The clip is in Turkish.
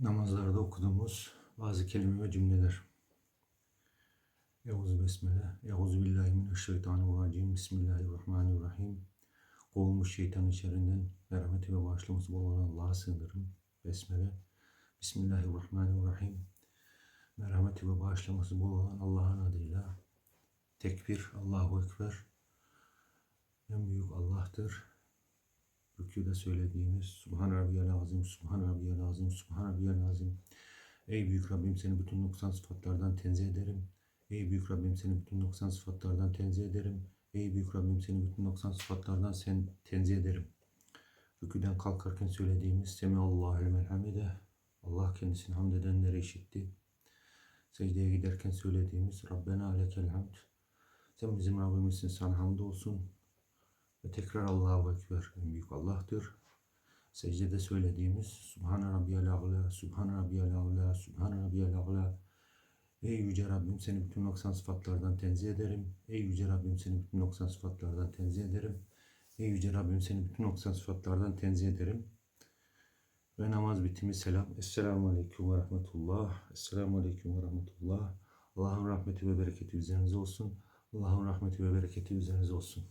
namazlarda okuduğumuz bazı kelime ve cümleler. Euzu besmele. Euzu billahi mineşşeytanirracim. Bismillahirrahmanirrahim. Kovulmuş şeytanın şerrinden merhameti ve bağışlaması bol olan Allah'a sığınırım. Besmele. Bismillahirrahmanirrahim. Merhameti ve bağışlaması bol olan Allah'ın adıyla. Tekbir, Allahu Ekber. En büyük Allah'tır. Rüküde söylediğimiz Subhan Rabbiyal Azim, Subhan Rabbiyal Azim, Subhan Rabbiyal Azim. Ey büyük Rabbim seni bütün noksan sıfatlardan tenzih ederim. Ey büyük Rabbim seni bütün noksan sıfatlardan tenzih ederim. Ey büyük Rabbim seni bütün noksan sıfatlardan sen tenzih ederim. Rüküden kalkarken söylediğimiz Semiallahu limen hamide. Allah kendisini hamd edenleri işitti. Secdeye giderken söylediğimiz Rabbena lekel hamd. Sen bizim Rabbimizsin sana hamd olsun. Ve tekrar Allahu Ekber en büyük Allah'tır. Secdede söylediğimiz Subhan Rabbiyal A'la, Subhan Rabbiyal A'la, Subhan Rabbiyal A'la. Ey Yüce Rabbim seni bütün noksan sıfatlardan tenzih ederim. Ey Yüce Rabbim seni bütün noksan sıfatlardan tenzih ederim. Ey Yüce Rabbim seni bütün noksan sıfatlardan tenzih ederim. Ve namaz bitimi selam. Esselamu Aleyküm ve Rahmetullah. Esselamu Aleyküm ve Rahmetullah. Allah'ın rahmeti ve bereketi üzerinize olsun. Allah'ın rahmeti ve bereketi üzerinize olsun.